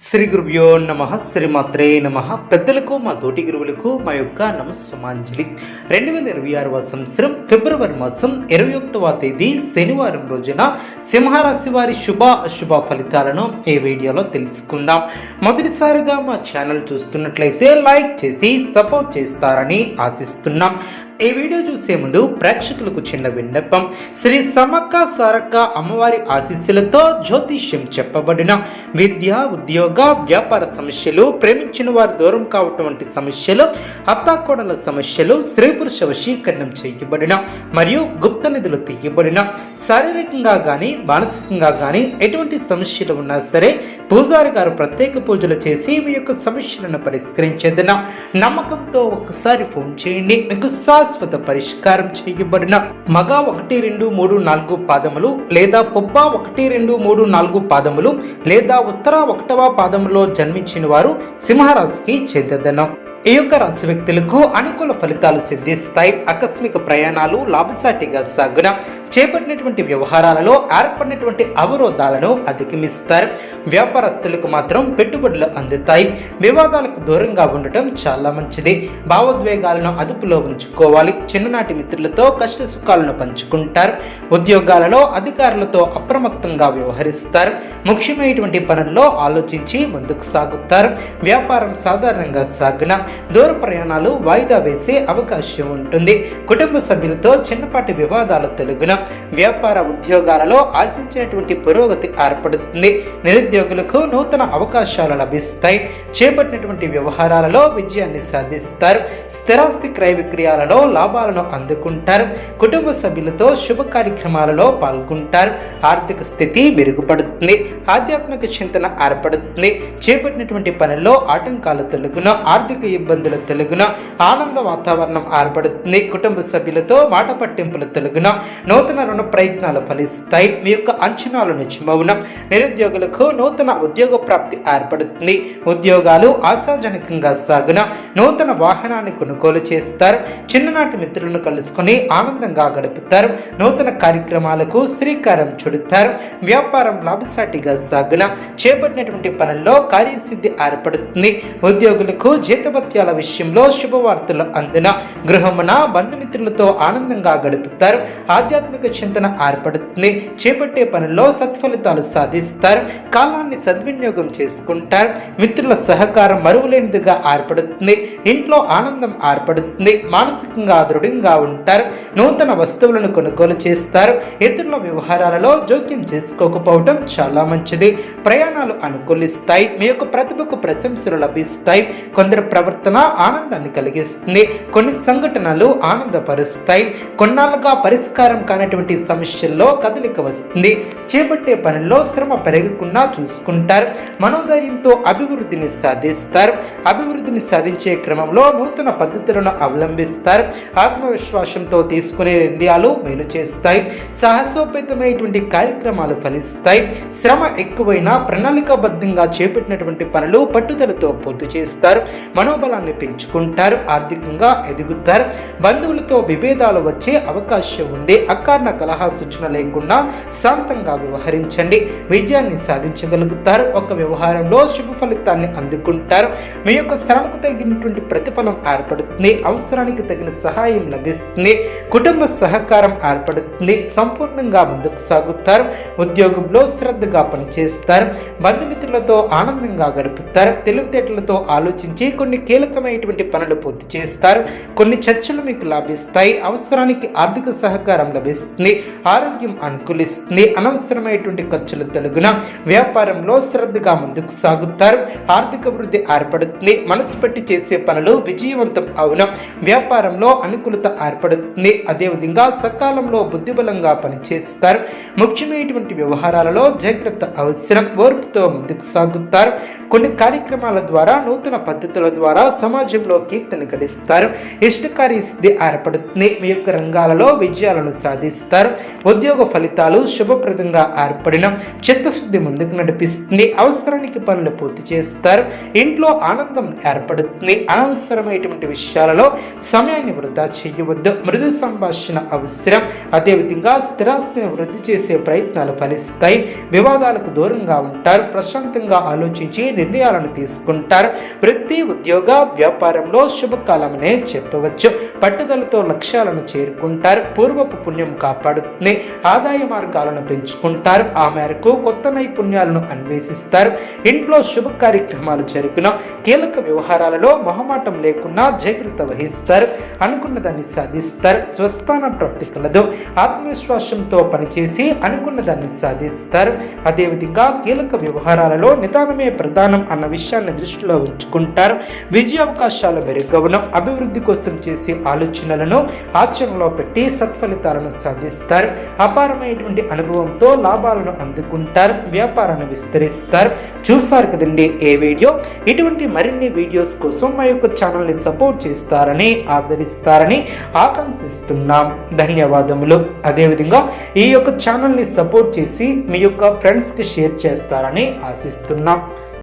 శ్రీ గురుభ్యో నమ శ్రీమాత్రే నమ. పెద్దలకు మా తోటి గురువులకు మా యొక్క నమస్సుమాంజలి. రెండు వేల ఇరవై ఆరవ సంవత్సరం ఫిబ్రవరి మాసం ఇరవై ఒకటవ తేదీ శనివారం రోజున సింహరాశి వారి శుభ అశుభ ఫలితాలను ఈ వీడియోలో తెలుసుకుందాం. మొదటిసారిగా మా ఛానల్ చూస్తున్నట్లయితే లైక్ చేసి సపోర్ట్ చేస్తారని ఆశిస్తున్నాం. ఈ వీడియో చూసే ముందు ప్రేక్షకులకు చిన్న విన్నపం. శ్రీ సమక్క సారక్క అమ్మవారి ఆశీస్సులతో జ్యోతిష్యం చెప్పబడిన విద్య ఉద్యోగ వ్యాపార సమస్యలు ప్రేమించిన వారు దూరం కావటం వంటి సమస్యలు అత్తాకోడల సమస్యలు స్త్రీ పురుష వశీకరణం చేయబడిన మరియు గుప్త నిధులు తీయబడిన శారీరకంగా కానీ మానసికంగా కానీ ఎటువంటి సమస్యలు ఉన్నా సరే పూజారి గారు ప్రత్యేక పూజలు చేసి మీ యొక్క సమస్యలను పరిష్కరించేందున నమ్మకంతో ఒక్కసారి ఫోన్ చేయండి. మీకు శాశ్వత పరిష్కారం చేయబడిన మగ ఒకటి రెండు మూడు నాలుగు పాదములు లేదా పొబ్బ ఒకటి రెండు మూడు నాలుగు పాదములు లేదా ఉత్తర ఒకటవ పాదములో జన్మించిన వారు సింహరాశికి చెందదనం ఈ యొక్క రాశి వ్యక్తులకు అనుకూల ఫలితాలు సిద్ధిస్తాయి. ఆకస్మిక ప్రయాణాలు లాభసాటిగా సాగున చేపట్టినటువంటి వ్యవహారాలలో ఏర్పడినటువంటి అవరోధాలను అధిగమిస్తారు. వ్యాపారస్తులకు మాత్రం పెట్టుబడులు అందుతాయి. వివాదాలకు దూరంగా ఉండటం చాలా మంచిది. భావోద్వేగాలను అదుపులో ఉంచుకోవాలి. చిన్ననాటి మిత్రులతో కష్ట సుఖాలను పంచుకుంటారు. ఉద్యోగాలలో అధికారులతో అప్రమత్తంగా వ్యవహరిస్తారు. ముఖ్యమైనటువంటి పనుల్లో ఆలోచించి ముందుకు సాగుతారు. వ్యాపారం సాధారణంగా సాగున దూర ప్రయాణాలు వాయిదా వేసే అవకాశం ఉంటుంది. కుటుంబ సభ్యులతో చిన్నపాటి వివాదాలు తొలగిన వ్యాపార ఉద్యోగాలలో ఆశించినటువంటి పురోగతి ఏర్పడుతుంది. నిరుద్యోగులకు నూతన అవకాశాలు లభిస్తాయి. చేపట్టినటువంటి వ్యవహారాలలో విజయాన్ని సాధిస్తారు. స్థిరాస్తి క్రయ విక్రయాలలో లాభాలను అందుకుంటారు. కుటుంబ సభ్యులతో శుభ కార్యక్రమాలలో పాల్గొంటారు. ఆర్థిక స్థితి మెరుగుపడుతుంది. ఆధ్యాత్మిక చింతన ఏర్పడుతుంది. చేపట్టినటువంటి పనుల్లో ఆటంకాలు తొలగిన ఆర్థిక ఇబ్బందుల తొలగున ఆనంద వాతావరణం ఏర్పడుతుంది. కుటుంబ సభ్యులతో మాట పట్టింపుల తొలగున నూతన రుణ ప్రయత్నాలు ఫలిస్తాయి. మీ యొక్క అంచనాలు నిజమవున. నిరుద్యోగులకు నూతన ఉద్యోగ ప్రాప్తి ఏర్పడుతుంది. ఉద్యోగాలు ఆశాజనకంగా సాగున. నూతన వాహనాన్ని కొనుగోలు చేస్తారు. చిన్ననాటి మిత్రులను కలుసుకొని ఆనందంగా గడుపుతారు. నూతన కార్యక్రమాలకు శ్రీకారం చుడతారు. వ్యాపారం లాభసాటిగా సాగున చేపట్టినటువంటి పనుల్లో కార్యసిద్ధి ఏర్పడుతుంది. ఉద్యోగులకు జీతభత్యాల విషయంలో శుభవార్తలు అందిన గృహమున బంధుమిత్రులతో ఆనందంగా గడుపుతారు. ఆధ్యాత్మిక చింతన ఏర్పడుతుంది. చేపట్టే పనుల్లో సత్ఫలితాలు సాధిస్తారు. కాలాన్ని సద్వినియోగం చేసుకుంటారు. మిత్రుల సహకారం మరువలేనిదిగా ఏర్పడుతుంది. ఇంట్లో ఆనందం ఏర్పడుతుంది. మానసికంగా దృఢంగా ఉంటారు. నూతన వస్తువులను కొనుగోలు చేస్తారు. ఇతరుల వ్యవహారాలలో జోక్యం చేసుకోకపోవడం చాలా మంచిది. ప్రయాణాలు అనుకూలిస్తాయి. మీ యొక్క ప్రతిభకు ప్రశంసలు లభిస్తాయి. కొందరి ప్రవర్తన ఆనందాన్ని కలిగిస్తుంది. కొన్ని సంఘటనలు ఆనందపరుస్తాయి. కొన్నాళ్ళుగా పరిష్కారం కానటువంటి సమస్యల్లో కదలిక వస్తుంది. చేపట్టే పనుల్లో శ్రమ పెరగకుండా చూసుకుంటారు. మనోధైర్యంతో అభివృద్ధిని సాధిస్తారు. అభివృద్ధిని సాధించే క్రమంలో నూతన పద్ధతులను అవలంబిస్తారు. ఆత్మవిశ్వాసంతో తీసుకునే నిర్ణయాలు మేలు చేస్తాయి. సాహసోపేతమైనటువంటి కార్యక్రమాలు ఫలిస్తాయి. శ్రమ ఎక్కువైనా ప్రణాళికాబద్ధంగా చేపట్టినటువంటి పనులు పట్టుదలతో పూర్తి చేస్తారు. మనోబలాన్ని పెంచుకుంటారు. ఆర్థికంగా ఎదుగుతారు. బంధువులతో విభేదాలు వచ్చే అవకాశం ఉంది అకారణ కలహా సూచన లేకుండా శాంతంగా వ్యవహరించండి. విజయాన్ని సాధించగలుగుతారు. ఒక వ్యవహారంలో శుభ ఫలితాన్ని అందుకుంటారు. మీ యొక్క శ్రమకు తగినటువంటి ప్రతిఫలం ఏర్పడుతుంది అవసరానికి తగిన సహాయం లభిస్తుంది కుటుంబ సహకారం ఏర్పడుతుంది సంపూర్ణంగా ముందుకు సాగుతారు ఉద్యోగంలో శ్రద్ధగా పనిచేస్తారు బంధుమిత్రులతో ఆనందంగా గడుపుతారు తెలివితేటలతో ఆలోచించి కొన్ని కీలకమైనటువంటి పనులు పూర్తి చేస్తారు కొన్ని చర్చలు మీకు లాభిస్తాయి అవసరానికి ఆర్థిక సహకారం లభిస్తుంది ఆరోగ్యం అనుకూలిస్తుంది అనవసరమైనటువంటి ఖర్చులు తొలగిన వ్యాపారంలో శ్రద్ధగా ముందుకు సాగుతారు ఆర్థిక వృద్ధి ఏర్పడుతుంది మనసు పెట్టి చేసే పనులు విజయవంతం అవును. వ్యాపారంలో అనుకూలత ఏర్పడుతుంది. అదేవిధంగా సకాలంలో బుద్ధిబలంగా పనిచేస్తారు. ముఖ్యమైనటువంటి వ్యవహారాలలో జాగ్రత్త అవసరం. ఓర్పుతో ముందుకు సాగుతారు. కొన్ని కార్యక్రమాల ద్వారా నూతన పద్ధతుల ద్వారా సమాజంలో కీర్తన గడిస్తారు. ఇష్టకార్య సిద్ధి ఏర్పడుతుంది. మీ యొక్క రంగాలలో విజయాలను సాధిస్తారు. ఉద్యోగ ఫలితాలు శుభప్రదంగా ఏర్పడిన చిత్తశుద్ధి ముందుకు నడిపిస్తుంది. అవసరానికి పనులు పూర్తి చేస్తారు. ఇంట్లో ఆనందం ఏర్పడుతుంది. అనవసరమైనటువంటి విషయాలలో సమయాన్ని వృధా చేయవద్దు. మృదు సంభాషణ అవసరం. అదేవిధంగా స్థిరాస్తిని వృద్ధి చేసే ప్రయత్నాలు ఫలిస్తాయి. వివాదాలకు దూరంగా ఉంటారు. ప్రశాంతంగా ఆలోచించి నిర్ణయాలను తీసుకుంటారు. వృత్తి ఉద్యోగ వ్యాపారంలో శుభకాలమనే చెప్పవచ్చు. పట్టుదలతో లక్ష్యాలను చేరుకుంటారు. పూర్వపు పుణ్యం కాపాడుతుంది. ఆదాయ మార్గాలను పెంచుకుంటారు. ఆ మేరకు కొత్త నైపుణ్యాలను అన్వేషిస్తారు. ఇంట్లో శుభ కార్యక్రమాలు జరిపిన కీలక వ్యవహారాలలో మొహమాటం లేకుండా జాగ్రత్త వహిస్తారు. అనుకున్నదాన్ని సాధిస్తారు. స్వస్థాన ప్రాప్తి కలదు. ఆత్మవిశ్వాసంతో పనిచేసి అనుకున్నదాన్ని సాధిస్తారు. అదేవిధంగా కీలక వ్యవహారాలలో నిదానమే ప్రధానం అన్న విషయాన్ని దృష్టిలో ఉంచుకుంటారు. విజయ అవకాశాల మెరుగవడం అభివృద్ధి కోసం చేసే ఆలోచనలను ఆచరణలో పెట్టి సత్ఫలితాలను సాధిస్తారు. అపారమైనటువంటి అనుభవంతో లాభాలను అందుకుంటారు. వ్యాపారాన్ని విస్తరిస్తారు. చూసారు కదండి ఏ వీడియో? ఇటువంటి మరిన్ని వీడియోస్ కోసం మా యొక్క ఛానల్ని సపోర్ట్ చేస్తారని ఆదరిస్తారని ఆకాంక్షిస్తున్నాం. ధన్యవాదములు. అదేవిధంగా ఈ యొక్క ఛానల్ని సపోర్ట్ చేసి మీ యొక్క ఫ్రెండ్స్కి షేర్ చేస్తారని ఆశిస్తున్నాం.